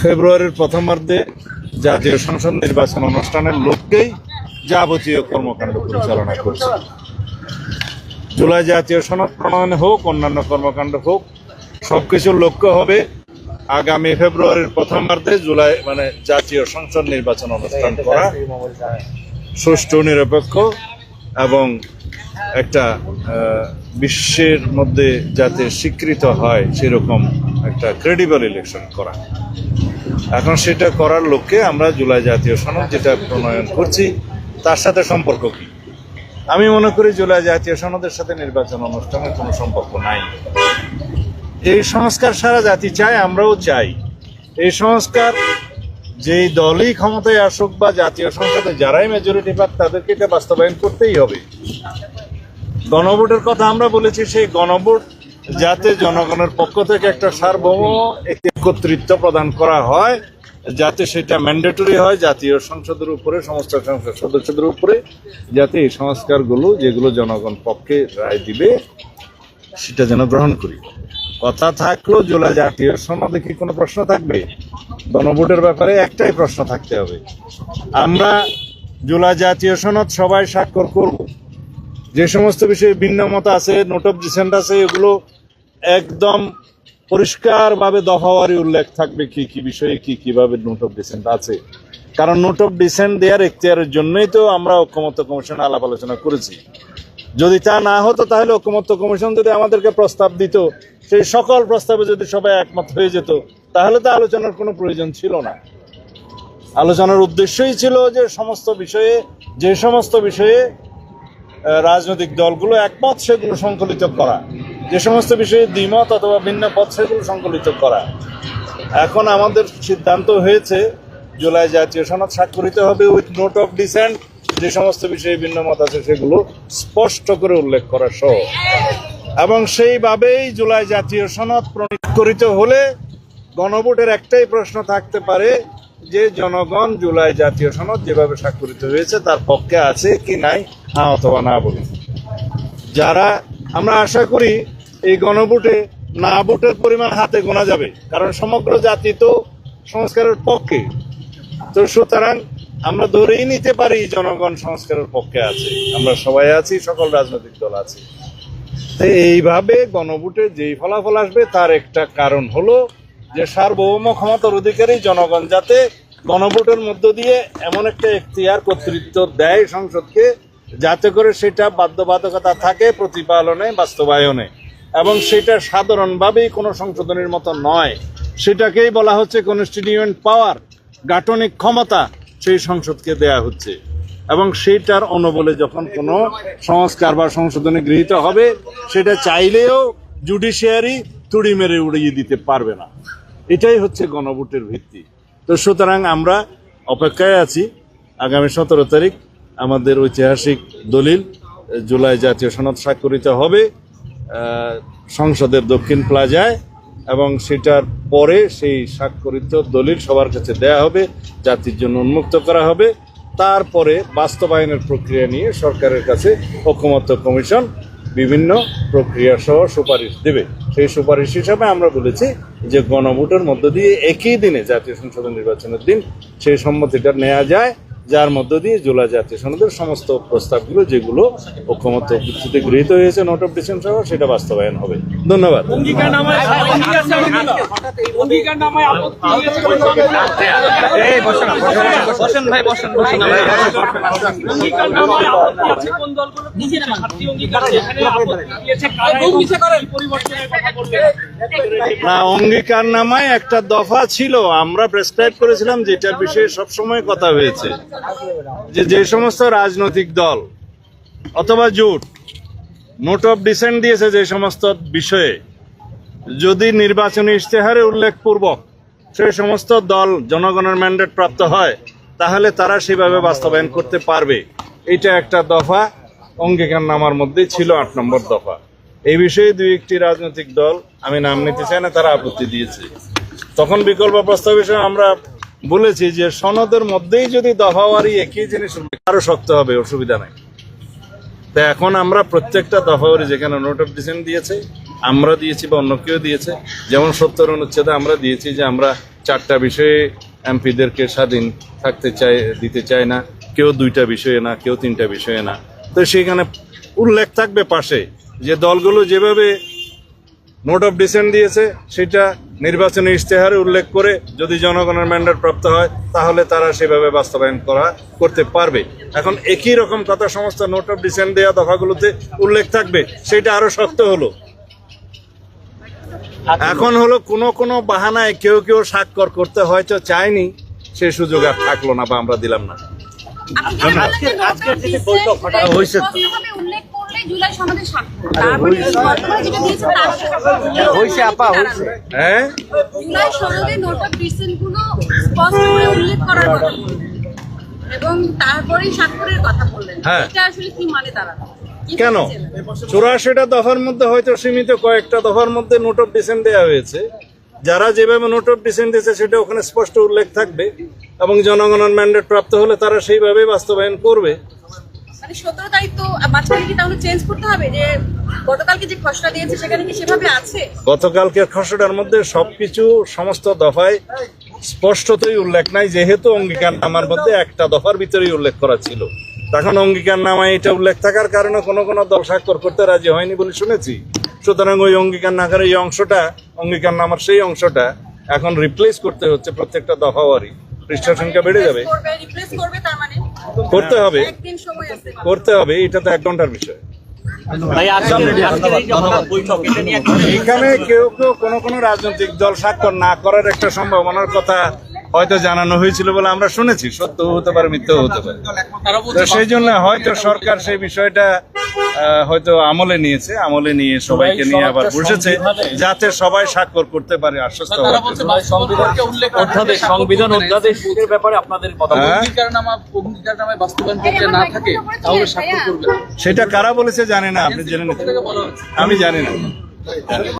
ফেব্রুয়ারির প্রথমার্ধে জাতীয় সংসদ নির্বাচন অনুষ্ঠানের লক্ষ্যেই যাবতীয় কর্মকাণ্ড পরিচালনা করছে। জুলাই জাতীয় সনদ প্রণয়ন হোক, অন্যান্য কর্মকাণ্ড হোক, সবকিছুর লক্ষ্য হবে আগামী ফেব্রুয়ারির প্রথমার্ধে জুলাই মানে জাতীয় সংসদ নির্বাচন অনুষ্ঠান করা, সুষ্ঠু, নিরপেক্ষ এবং একটা বিশ্বের মধ্যে যাতে স্বীকৃত হয় সেরকম একটা ক্রেডিবল ইলেকশন করা। এখন সেটা করার লক্ষ্যে আমরা জুলাই জাতীয় সনদ যেটা প্রণয়ন করছি, তার সাথে সম্পর্ক কি? আমি মনে করি জুলাই জাতীয় সনদের সাথে নির্বাচন অনুষ্ঠানের কোনো সম্পর্ক নাই। এই সংস্কার সারা জাতি চায়, আমরাও চাই। এই সংস্কার যেই দলই ক্ষমতায় আসুক বা জাতীয় সংসদে যারাই মেজরিটি পাক, তাদেরকে এটা বাস্তবায়ন করতেই হবে। গণভোটের কথা আমরা বলেছি, সেই গণভোট যাতে জনগণের পক্ষ থেকে একটা সার্বভৌম একটি কর্তৃত্ব প্রদান করা হয়, যাতে সেটা ম্যান্ডেটরি হয়, জাতীয় সংসদের উপরে, সমস্ত সংসদ সদস্যদের উপরে, যাতে এই সংস্কারগুলো, যেগুলো জনগণ পক্ষে রায় দিবে, সেটা যেন গ্রহণ করি। কথা থাকল, জোলা জাতীয় সনদে কি কোনো প্রশ্ন থাকবে? গণভোটের ব্যাপারে একটাই প্রশ্ন থাকতে হবে। আমরা জোলা জাতীয় সনদ সবাই স্বাক্ষর করব। যে সমস্ত বিষয়ে ভিন্ন মত আছে নোট অফ ডিসেন্ট আছে, এগুলো একদম পরিষ্কারভাবে দফাওয়ারি উল্লেখ থাকবে কি কি বিষয়ে, কি কীভাবে নোট অফ ডিসেন্ট আছে। কারণ নোট অফ ডিসেন্ট দেওয়ার এখতিয়ারের জন্যই তো আমরা ঐক্যমত্য কমিশনে আলাপ আলোচনা করেছি। যদি তা না হতো তাহলে ঐক্যমত্য কমিশন যদি আমাদেরকে প্রস্তাব দিত, সেই সকল প্রস্তাবে যদি সবাই একমত হয়ে যেত, তাহলে তো আলোচনার কোনো প্রয়োজন ছিল না। আলোচনার উদ্দেশ্যই ছিল যে সমস্ত বিষয়ে, যে সমস্ত বিষয়ে রাজনৈতিক দলগুলো একমত সেগুলো সংকলিত করা। যে সমস্ত বিষয়ে দ্বিমত অথবা ভিন্ন পথ সেগুলো সংকলিত করা। এখন আমাদের সিদ্ধান্ত হয়েছে, জুলাই জাতীয় সনদ স্বাক্ষরিত হবে উইথ নোট অফ ডিসেন্ট যে সমস্ত বিষয়ে ভিন্ন মত আছে সেগুলো স্পষ্ট করে উল্লেখ করা সহ। এবং সেইভাবেই জুলাই জাতীয় সনদ প্রণীত হলে গণভোটের একটাই প্রশ্ন থাকতে পারে যে জনগণ জুলাই জাতীয় সনদ যেভাবে স্বাক্ষরিত হয়েছে তার পক্ষে আছে কি নাই হ্যাঁ অথবা না বলি যারা, আমরা আশা করি এই গণভোটে না ভোটের পরিমাণ হাতে গোনা যাবে, কারণ সমগ্র জাতি তো সংস্কারের পক্ষে। তো সুতরাং আমরা ধরেই নিতে পারি জনগণ সংস্কারের পক্ষে আছে। আমরা সবাই আছি, সকল রাজনৈতিক দল আছে। তো এইভাবে গণভোটে যেই ফলাফল আসবে, তার একটা কারণ হলো যে সার্বভৌম ক্ষমতার অধিকারী জনগণ যাতে গণভোটের মধ্য দিয়ে এমন একটা এখতিয়ার, কর্তৃত্ব দেয় সংসদকে, যাতে করে সেটা বাধ্যবাধকতা থাকে প্রতিপালনে, বাস্তবায়নে। এবং সেটা সাধারণভাবেই কোনো সংশোধনের মতো নয়। সেটাকেই বলা হচ্ছে কনস্টিটিউয়েন্ট পাওয়ার গাঠনিক ক্ষমতা সেই সংসদকে দেয়া হচ্ছে। এবং সেইটার অনুবলে যখন কোনো সংস্কার বা সংশোধনে গৃহীত হবে, সেটা চাইলেও জুডিশিয়ারি তুড়ি মেরে উড়িয়ে দিতে পারবে না। এটাই হচ্ছে গণভোটের ভিত্তি। তো সুতরাং আমরা অপেক্ষায় আছি। আগামী সতেরো তারিখ আমাদের ঐতিহাসিক দলিল জুলাই জাতীয় সনদ স্বাক্ষরিত হবে। সংসদের দক্ষিণ প্লাজায়, এবং সেটার পরে সেই স্বাক্ষরিত দলিল সবার কাছে দেয়া হবে, জাতির জন্য উন্মুক্ত করা হবে। তারপরে বাস্তবায়নের প্রক্রিয়া নিয়ে সরকারের কাছে ঐকমত্য কমিশন বিভিন্ন প্রক্রিয়া সহ সুপারিশ দেবে। সেই সুপারিশ হিসাবে আমরা বলেছি যে গণভোটের মধ্য দিয়ে একই দিনে জাতীয় সংসদ নির্বাচনের দিন সেই সম্মতিটা নেওয়া যায়। যার মধ্য দিয়ে জুলাই জাতীয় সনদের সমস্ত প্রস্তাবগুলো যেগুলো ঐকমত্য ভিত্তিতে গৃহীত হয়েছে নোট অফ ডিসেন্ট সহ সেটা বাস্তবায়ন হবে। ধন্যবাদ। পরিবর্তনের কথা না, অঙ্গীকার নামায় একটা দফা ছিল। আমরা প্রেসক্রাইব করেছিলাম যেটার বিষয়ে সবসময় কথা হয়েছে। যে যে সমস্ত রাজনৈতিক দল অথবা জোট নোট অফ ডিসেন্ট দিয়েছে যে সমস্ত বিষয়ে। যদি নির্বাচনী ইশতেহারে উল্লেখপূর্বক সেই সমস্ত দল জনগণের ম্যান্ডেট প্রাপ্ত হয়, তাহলে তারা সেভাবে বাস্তবায়ন করতে পারবে। এটা একটা দফা, অঙ্গীকার নামার মধ্যে ছিল আট নম্বর দফা। এই বিষয়ে দুই একটি রাজনৈতিক দল আমি নাম নিতে চাই না, তারা আপত্তি দিয়েছে। তখন বিকল্প প্রস্তাব হিসেবে আমরা বলেছি যে সনদের মধ্যেই যদি দফাওয়ারি একই জিনিস আরও শক্ত হবে, অসুবিধা নাই। তা এখন আমরা প্রত্যেকটা দফাওয়ারি যেখানে নোট অফ ডিসেন্ট দিয়েছে, আমরা দিয়েছি বা অন্য কেউ দিয়েছে, যেমন সত্তর অনুচ্ছেদে আমরা দিয়েছি যে আমরা চারটা বিষয়ে এমপিদেরকে স্বাধীন থাকতে চাই, দিতে চাই না, কেউ দুইটা বিষয়ে না, কেউ তিনটা বিষয়ে না। তো সেখানে উল্লেখ থাকবে পাশে যে দলগুলো যেভাবে নোট অফ ডিসেন্ট দিয়েছে সেটা নির্বাচনী ইশতেহারে উল্লেখ করে যদি জনগণের ম্যান্ডেট প্রাপ্ত হয় তাহলে তারা সেভাবে বাস্তবায়ন করা করতে পারবে। এখন একই রকম কথা সমস্ত নোট অফ ডিসেন্ট দেওয়া দফাগুলোতে উল্লেখ থাকবে সেটা আরও শক্ত হলো। এখন হলো কোনো কোনো বাহানায় কেউ কেউ স্বাক্ষর করতে হয়তো চায়নি সে সুযোগ আর থাকল না বা আমরা দিলাম না। উল্লেখ করলে জুলাই সমাজের স্বাক্ষর তারপরে যেটা দিয়েছে তার স্বাক্ষর আপা, হয়েছে। হ্যাঁ? জুলাই সনদে নোট অফ ডিসেন্টগুলো স্পষ্ট করে উল্লেখ করার কথা এবং তারপরেই স্বাক্ষরের কথা বললেন। হ্যাঁ। এটা আসলে কি মানে কেন? চুরাশিটা দফার মধ্যে হয়তো সীমিত কয়েকটা দফার মধ্যে নোট অফ ডিসেন্ট দেওয়া হয়েছে। যারা যেভাবে নোট অফ ডিসেন্ট দিয়েছে সেটা ওখানে স্পষ্ট উল্লেখ থাকবে। এবং জনগণের ম্যান্ডেট প্রাপ্ত হলে তারা সেইভাবে বাস্তবায়ন করবে। সতেরো তারিখ তো মাঝখানে কি তাহলে চেঞ্জ করতে হবে যে গতকালকে খসড়ার মধ্যে সবকিছু সমস্ত দফায় স্পষ্টতই উল্লেখ নাই, যেহেতু অঙ্গীকার মধ্যে একটা দফার ভিতরেই উল্লেখ করা ছিল। তখন এটা উল্লেখ থাকার কারণে কোনো কোনো দল স্বাক্ষর করতে রাজি হয়নি বলে শুনেছি। সুতরাং ওই অঙ্গীকার নাকার এই অংশটা, অঙ্গীকার নামার সেই অংশটা এখন রিপ্লেস করতে হচ্ছে প্রত্যেকটা দফাওয়ারি। পৃষ্ঠা সংখ্যা বেড়ে যাবে? করবে রিপ্লেস করবে তার মানে করতে হবে। সময় আছে। করতে হবে এটা তো এক ঘণ্টার বিষয়। এখানে কেউ কেউ কোনো কোনো রাজনৈতিক দল স্বাক্ষর না করার একটা সম্ভাবনার কথা হয়তো জানানো হয়েছিল বলে আমরা শুনেছি সত্য হতে পারে মিথ্যেও হতে পারে। তো সেই জন্য হয়তো সরকার সেই বিষয়টা হয়তো আমলে নিয়েছে আমলে নিয়ে সবাইকে নিয়ে আবার বসেছে যাতে সবাই স্বাক্ষর করতে পারে আশ্বস্ত অধ্যাদেশ ব্যাপারে আপনাদের হ্যাঁ? করবে সেটা কারা বলেছে জানি না আপনি জেনে আমি জানি না।